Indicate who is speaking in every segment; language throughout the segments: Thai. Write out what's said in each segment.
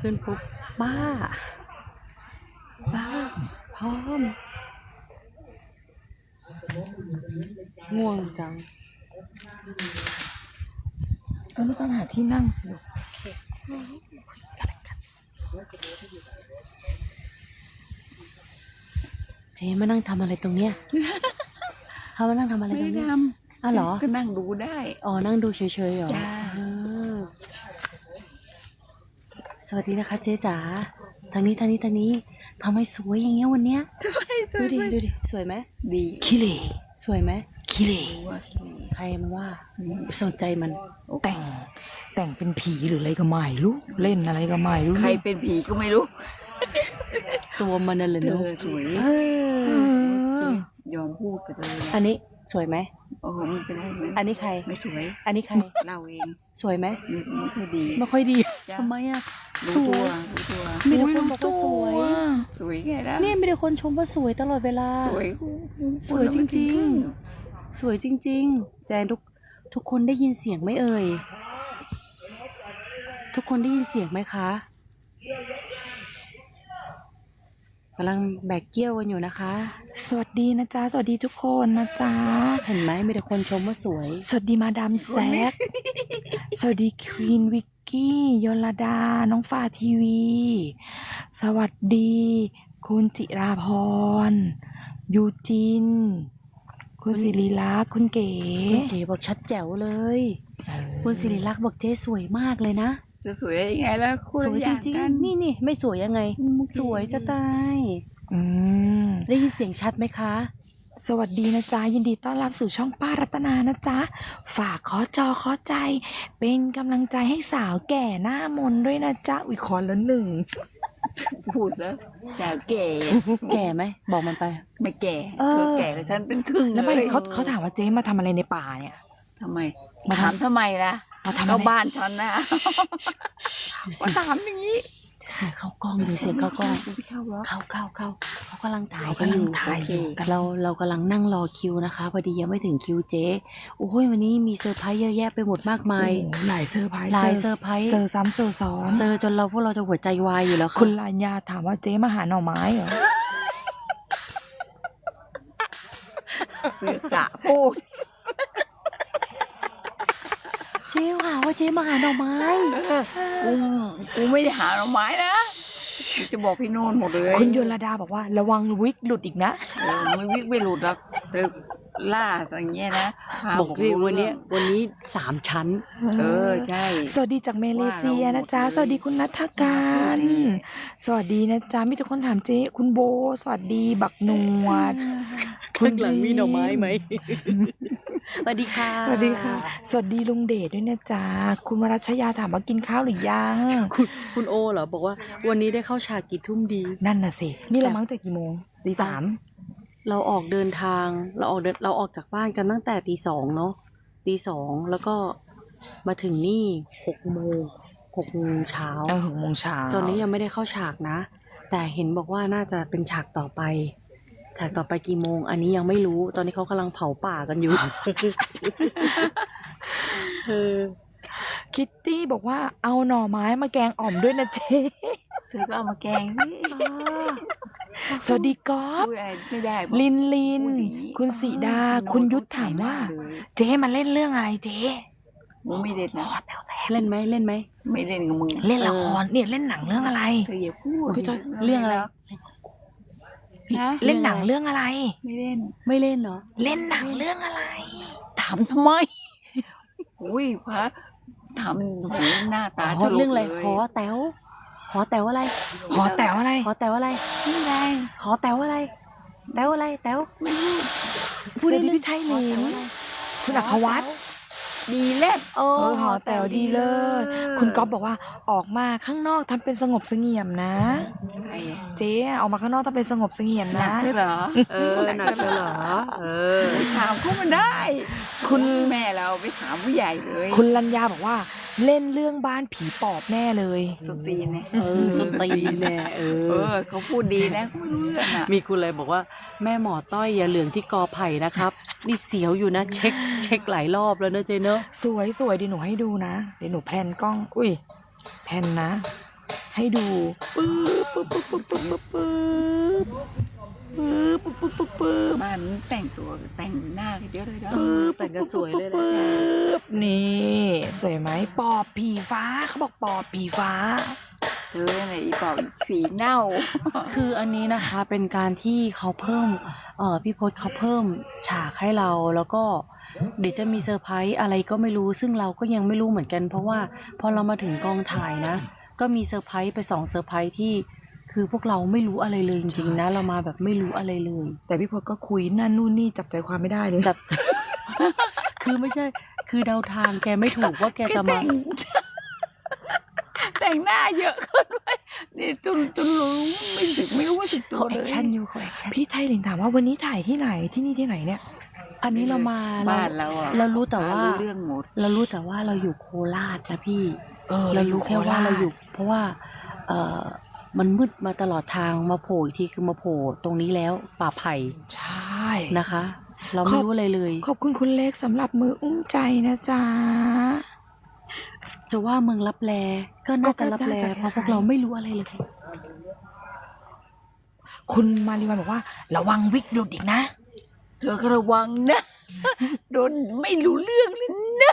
Speaker 1: ขึ้นปุ๊บบ้า บ้า พร้อม ง่วงจัง
Speaker 2: ก็ไม่ต้องหาที่นั่งสิลูก
Speaker 1: เจ๊มานั่งทำอะไรตรงเนี้ยเขามานั่งทำอะไรตรงเนี้ยอ้าวเหรอ
Speaker 2: ก็นั่งดูได้
Speaker 1: อ๋อ นั่งดูเฉยๆเหรอ
Speaker 2: จ้า
Speaker 1: เออ สวัสดีนะคะเจ๊จ๋าทางนี้ทางนี้ทางนี้ทำไมสวยอย่างเงี้ยวันเนี้ยดูดิดูดิสวยไหม
Speaker 2: ดี
Speaker 1: ขี้เหร่สวยไหม
Speaker 2: ขี้เหร่
Speaker 1: ใครมันว่าไปสนใจมัน
Speaker 2: แต่งแต่งเป็นผีหรืออะไรก็ไม่รู้เล่นอะไรก็ไม่รู้
Speaker 3: ใครเป็นผีก็ไม่รู้
Speaker 1: ตัวมันนั่นแหละ
Speaker 3: เธ
Speaker 1: เนอะ
Speaker 3: อสวย
Speaker 1: เอ
Speaker 2: เอ
Speaker 1: อ
Speaker 2: อย
Speaker 3: อมพูดกับเธอ
Speaker 1: อันนี้สวยไหม
Speaker 3: โอ้โหไม่เป็นไรไหม
Speaker 1: อันนี้ใคร
Speaker 3: ไม่สวย
Speaker 1: อันนี้ใคร
Speaker 3: เราเอง
Speaker 1: สวยไหม
Speaker 3: ไม่ไม่ค่อยดี
Speaker 1: ไม่ค่อยดี
Speaker 3: จ้ะ
Speaker 1: ทำไมอะ
Speaker 3: รู้
Speaker 1: ส
Speaker 3: ตัว
Speaker 1: วย
Speaker 3: รู้ตัว
Speaker 1: มีแต่คนบอกว่าสวย
Speaker 3: สวยไงล่ะ
Speaker 1: เนี่ยมีแต่คนชมว่าสวยตลอดเวลา
Speaker 3: สวย
Speaker 1: สวยจริง สวยจริง ๆ แจนทุกทุกคนได้ยินเสียงไหมเอ่ย ทุกคนได้ยินเสียงไหมคะ กำลังแบกเกี้ยวกันอยู่นะคะ
Speaker 2: สวัสดีนะจ๊ะ สวัสดีทุกคนนะจ๊ะ
Speaker 1: เห็นไหมมีแต่คนชมว่าสวย
Speaker 2: สวัสดีมาดามแซกสวัสดีควีนวิกกี้ยลดา น้องฟ้าทีวี สวัสดี คุณจิราพร ยูจิน คุณศิริลักษณ์คุณเก๋
Speaker 1: คุณเก๋บอกชัดแจ๋วเลย
Speaker 2: เออ
Speaker 1: คุณศิริลักษณ์บอกเจ๊สวยมากเลยนะ
Speaker 3: จะ สวยได้ยังไงล่ะคุณ
Speaker 1: สวยจริง
Speaker 3: กัน
Speaker 1: ๆนี่นี่ไม่สวยยังไง สวยจะตาย
Speaker 2: อืม
Speaker 1: ได้ยินเสียงชัดไหมคะ
Speaker 2: สวัสดีนะจ๊ะ ยินดีต้อนรับสู่ช่องป้ารัตนานะจ๊ะ ฝากขอจอขอใจ เป็นกำลังใจให้สาวแก่หน้ามนต์ด้วยนะจ๊ะอุยขอละหนึ่ง
Speaker 3: พูดแล้วแต่แก่
Speaker 1: แก่ไหม บอกมันไป
Speaker 3: ไม่แก่
Speaker 2: เออ
Speaker 3: เธอแก่กับฉันเป็นครึ่ง
Speaker 2: แล้วไม่
Speaker 3: เลย
Speaker 2: เขาเขาถามว่าเจ๊มาทำอะไรในป่าเนี่ย
Speaker 3: ทำไม
Speaker 2: มาทำ
Speaker 3: ถามทำไมล่ะ
Speaker 2: มาทำอะไร
Speaker 3: เข้าบ้านฉันนะ
Speaker 1: ดู
Speaker 3: มา
Speaker 1: สิ
Speaker 3: ถามอย่างนี้
Speaker 1: ดูเสียงเข้ากล้องดูเสียงเข้ากล้อง
Speaker 3: ไม่เข้าหรอก
Speaker 1: เข้าเข้าเข้าเขากำลังถ่าย
Speaker 2: เขา
Speaker 1: กัน
Speaker 2: กำ
Speaker 1: อ
Speaker 2: ลัง
Speaker 1: ยู่
Speaker 2: ถ่ายอยู่
Speaker 3: โอเค
Speaker 2: กัน
Speaker 1: เราเรากำลังนั่งรอคิวนะคะพอดียังไม่ถึงคิวเจ๊โอ้ยวันนี้มีเซอร์ไพรส์เยอะแยะไปหมดมากมาย
Speaker 2: โอ้โหหลายเซอร์ไพรส์
Speaker 1: หลายเซอร์ไพรส์
Speaker 2: เซอร์ซ้ำเซอร์ซ้อน
Speaker 1: เซอร์จนเราพวกเราจะหัวใจวายอยู่แล้วค่ะ
Speaker 2: คุณลานยาถามว่าเจ๊มาหาหน่อไม้เหรอ
Speaker 3: เสือกจะพูด
Speaker 1: เจ๊ว่าว่าเจ๊มาหาหน่อไม้
Speaker 3: กูกูไม่ได้หาหน่อไม้นะกูจะบอกพี่โน่นหมดเลย
Speaker 2: คุณโยลดาบอกว่าระวังวิกหลุดอีกนะ
Speaker 3: เออไม่วิกไม่หลุดหรอกเธอล่าอย่างเงี้ยนะพา
Speaker 1: บอกดิวันเนี้ยวันนี้สามชั้น
Speaker 3: เออใช่
Speaker 2: สวัสดีจากเมเลเซียนะจ๊ะ
Speaker 3: ว่าเราหมดเลย
Speaker 2: สวัสดีคุณนัทการ
Speaker 3: อืม
Speaker 2: สวัสดีนะจ๊ะมีทุกคนถามเจ๊คุณโบ สวัสดีบักหนวด
Speaker 1: ข้างหลังมีหน่อไม้ไหมสวัสดีค่ะ
Speaker 2: สวัสดีค่ะ สวัสดีลุงเดชด้วยนะจ๊ะคุณวรัชยาถามว่ากินข้าวหรือยัง
Speaker 1: คุณคุณโอเหรอบอกว่า วันนี้ได้เข้าฉากกี่ทุ่มดี
Speaker 2: นั่นน่ะสิ นี่เรามั้งแต่กี่โมงตีสาม
Speaker 1: เราออกเดินทาง เราออกเดินเราออกจากบ้านกันตั้งแต่ตีสองเนาะตีสองแล้วก็มาถึงนี่หกโมงหกโมงเช้า
Speaker 2: เออหกโมงเช้า
Speaker 1: ตอนนี้ยังไม่ได้เข้าฉากนะ แต่เห็นบอกว่าน่าจะเป็นฉากต่อไป ฉากต่อไปกี่โมง อันนี้ยังไม่รู้ ตอนนี้เขากำลังเผาป่ากันอยู่เออ
Speaker 2: คิตตี้บอกว่าเอาหน่อไม้มาแกงอ่อมด้วยนะเจ๊
Speaker 3: เธอก็เอามาแกงสิ
Speaker 2: สวัสดีกอฟ
Speaker 3: พูดอะไรไม่ได้บอก
Speaker 2: ลินลิน
Speaker 3: พูดอย่างนี้
Speaker 2: คุณสีดา
Speaker 3: โน้ต
Speaker 2: คุณยุทธถามว่า
Speaker 3: เลย
Speaker 2: เจ๊มาเล่นเรื่องอะไรเจ๊
Speaker 3: มึงไม่เล่นนะ
Speaker 1: เล่นไหมเล่นไหม
Speaker 3: ไม่เล่นกับมึง
Speaker 2: เล่นละครเนี่ยเล่นหนังเรื่องอะไร
Speaker 3: เธออย่าพูด
Speaker 1: พี่จอยเรื่องอะไร
Speaker 3: ฮะ
Speaker 2: เล่นหนังเรื่องอะไร
Speaker 3: ไม่เล่น
Speaker 1: ไม่เล่นเหรอ
Speaker 2: เล่นหนังเรื่องอะไร
Speaker 3: ถามทำไมอุ้ยพระทำหูหน้าตา
Speaker 1: หอ
Speaker 3: ถลก
Speaker 1: เรื่องอะไร
Speaker 3: ลย
Speaker 1: หอแต๋ว หอแต๋วอะไร
Speaker 2: หอแต๋วอะไร
Speaker 1: หอแต๋วอะไร
Speaker 3: นี่ไง
Speaker 1: หอแต๋วอะไร แต๋วอะไร แต๋ว
Speaker 3: ไม่รู้
Speaker 2: พูดได้พี่ไทยหนิงคุณอัครวัตร
Speaker 3: ดีเล่น
Speaker 1: โอ้
Speaker 2: เออหอแต๋วดีเลิศคุณก๊อฟบอกว่าออกมาข้างนอกทำเป็นสงบเสงี่ยมนะ
Speaker 3: ใครอะ
Speaker 2: เจ๊ออกมาข้างนอกทำเป็นสงบเสงี่ยม
Speaker 3: หนั
Speaker 2: นะ
Speaker 3: กด้วยเหรอ
Speaker 1: เออหนักเลยเหรอ เออ
Speaker 3: ถามเขามันได้ คุณแม่เราไปถามผู้ใหญ่เลย
Speaker 2: คุณลัญญาบอกว่าเล่นเรื่องบ้านผีปอบแน่เลย
Speaker 3: สตรีนเนี่ย
Speaker 1: เออสตรีนแน่เอ
Speaker 3: เอ
Speaker 1: อ
Speaker 3: อเขาพูดดีนะเขาไม่รู้เรื่องอะ
Speaker 1: มีคุณเลยบอกว่าแม่หมอต้อยอย่าเหลืองที่กอไผ่นะครับนี่เสียวอยู่นะ เช็คเช็คหลายรอบแล้วเนอะเจเนอะ
Speaker 2: สวยสวยเดี๋ยวหนูให้ดูนะ เดี๋ยวหนูแพนกล้อง อุ้ยแพนนะใให้ดูปึ๊บปึ๊บปึ๊บปึ๊บปึ๊บปึ๊บปึ๊บปึ๊บปึ๊บปึ๊บปึ๊บ
Speaker 3: บ้านนี้แต่งตัวแต่งหน้ากันเยอะเลยนะ
Speaker 1: แต่งกันสวยเลยนะ
Speaker 2: ปึ๊บนี่ สวยไหมปอบผีฟ้าเขาบอกปอบผีฟ้า
Speaker 3: เจออะไรอีเปล่าสีเน่า
Speaker 1: คืออันนี้นะคะเป็นการที่เขาเพิ่มเอ่อพี่พศเขาเพิ่มฉากให้เราแล้วก็เดี๋ยวจะมีเซอร์ไพรส์อะไรก็ไม่รู้ ซึ่งเราก็ยังไม่รู้เหมือนกัน เพราะว่าพอเรามาถึงกองถ่ายนะ ก็มีเซอร์ไพรส์ไปสองเซอร์ไพรส์ที่คือพวกเราไม่รู้อะไรเลยจริงๆนะ เรามาแบบไม่รู้อะไรเลย
Speaker 2: แต่พี่พศก็คุยนั่นนู่นนี่จับใจความไม่ได้เลย
Speaker 1: แบบคือไม่ใช่ คือเดาทางแกไม่ถูกว่าแกจะมา
Speaker 3: แต่งหน้าเยอะเกินไปนี่จนจนรู้ไม่สึกไม่รู้ว่าสึกตัว
Speaker 1: เขา
Speaker 3: เล
Speaker 1: แอยคชั่นอยู่เขาแอคชั่น
Speaker 2: พี่ไทยหลินถามว่าวันนี้ถ่ายที่ไหนที่นี่ที่ไหนเนี่ย
Speaker 1: อันนี้เรามาเรา
Speaker 3: บ้านเราอะ
Speaker 1: เรารู้แต่ว่า
Speaker 3: รู้เรื่องหมด
Speaker 1: เรารู้แต่ว่าเราอยู่โคราชนะพี่
Speaker 2: เออ
Speaker 1: เรารู้แค่ว่าเราอยู่ เพราะว่า เออมันมืดมาตลอดทางมาโผล่อีกทีคือมาโผล่ตรงนี้แล้วป่าไผ่
Speaker 2: ใช่
Speaker 1: นะคะ เรา
Speaker 2: ข
Speaker 1: ไม่
Speaker 2: อบ
Speaker 1: รู้อะไรเลย
Speaker 2: ขอบคุณคุณเล็กสำหรับมืออุ้มใจนะจ๊ะ
Speaker 1: จะว่าเมืองรับแลก็น่าจะรับแล
Speaker 2: ก็น่าจะ
Speaker 1: เพราะพวกเราไม่รู้อะไรเลย
Speaker 2: คุณมาริวันบอกว่า ระวังวิกหลุดอีกนะ
Speaker 3: เธอก็ระวังนะ โดนไม่รู้เรื่องเลยนะ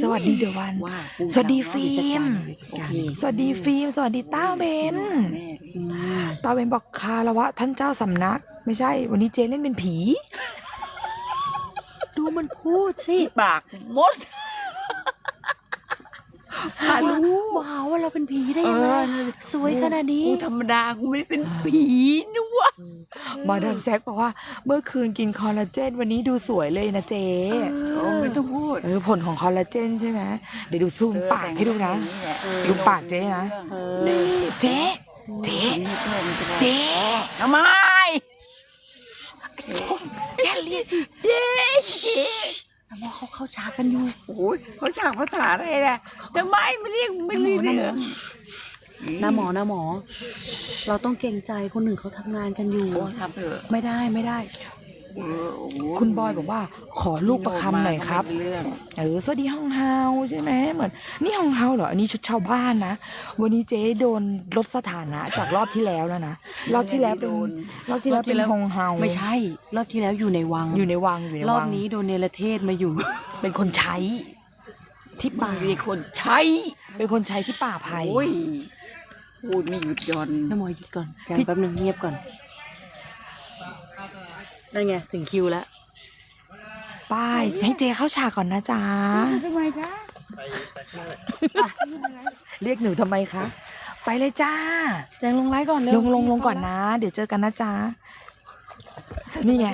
Speaker 2: สวัสดีเดอะวัน
Speaker 3: ว่า
Speaker 2: สวัสดีฟิล์ม
Speaker 3: โอเค
Speaker 2: สวัสดีฟิล์ม สวัสดีต้าเบน
Speaker 3: แม่
Speaker 1: อืม
Speaker 2: ต้าเบนบอกคารวะ ท่านเจ้าสำนัก ไม่ใช่ วันนี้เจเล่นเป็นผี
Speaker 1: ดูมันพูดสิ
Speaker 3: ปากมด พารู้
Speaker 1: ว้าวว่าเราเป็นผีได้ยังไง
Speaker 2: เออ
Speaker 1: สวยขนาดนี้
Speaker 3: กูธรรมดากูไม่ได้เป็นผีนะวะ
Speaker 2: มาดามแซกบอกว่า เมื่อคืนกินคอลลาเจน วันนี้ดูสวยเลยนะเจ
Speaker 3: โอ้ไม่ต้องพูด
Speaker 2: เออผลของคอลลาเจนใช่ไหมเดี๋ยวดูซูมปากให้ดูนะ
Speaker 3: เออ
Speaker 2: ดูปากเจ๊นะ
Speaker 1: เออ
Speaker 2: นี่เจ๊เจ๊
Speaker 3: นี่เพื่อนจะ
Speaker 2: เจ๊
Speaker 3: ทำไม
Speaker 2: แค่ เรียกสิ
Speaker 3: เจ๊เจ๊
Speaker 1: แต่ว่าเขาเข้าฉากกันอยู่
Speaker 3: โอ้ยเขาฉากภาษาอะไรนะทำไมไม่เรียกไม่เรียก
Speaker 1: น้าหมอ
Speaker 3: เรื่อง
Speaker 1: นะหมอนะหมอ เราต้องเกรงใจคนหนึ่งเขาทำงานกันอยู่
Speaker 3: โอ้ทำเถอะ
Speaker 1: ไม่ได้ไม่ได้
Speaker 3: เออโอ้โห
Speaker 2: คุณบอยบอกว่า ขอลูกประคำหน่อยครับ
Speaker 3: ไม่เรื่อง
Speaker 2: เออสวัสดีห้องเฮาใช่ไหมเหมือน นี่ห้องเฮาเหรอ อันนี้ชุดชาวบ้านนะ วันนี้เจ๊โดนลดสถานะจากรอบที่แล้วแล้วนะ รอบที่แล้วเป็นรอบที่แล้วเป็นห้องเฮา
Speaker 1: ไม่ใช่ รอบที่แล้วอยู่ในวัง
Speaker 2: อยู่ในวังอยู่ใน
Speaker 1: รอ
Speaker 2: วั
Speaker 1: บ
Speaker 2: ง
Speaker 1: นี้โดนเนรเทศมาอยู่
Speaker 2: เป็นคนใช้ ที่ป่า
Speaker 3: มีคนใช้
Speaker 2: เป็นคนใช้ที่ป่าไผ่
Speaker 3: โอ้ยพูดไม่หยุดหย่อน
Speaker 1: น้าหมอหยุดก่อนแจมแป๊บหนึงเงียบก่อน นั่นไงถึงคิวแล้ว
Speaker 2: ป้ายให้เจ๊เข้าฉากก่อนนะจ๊ะ
Speaker 3: ทำไมคะ
Speaker 2: เรียกหนูทำไมคะ ไปเลยจ้า
Speaker 1: แจงลงไลฟ์ก่อนเร็ว
Speaker 2: ลงลงลงก่อนนะ เดี๋ยวเจอกันนะจ๊ะนี่ไง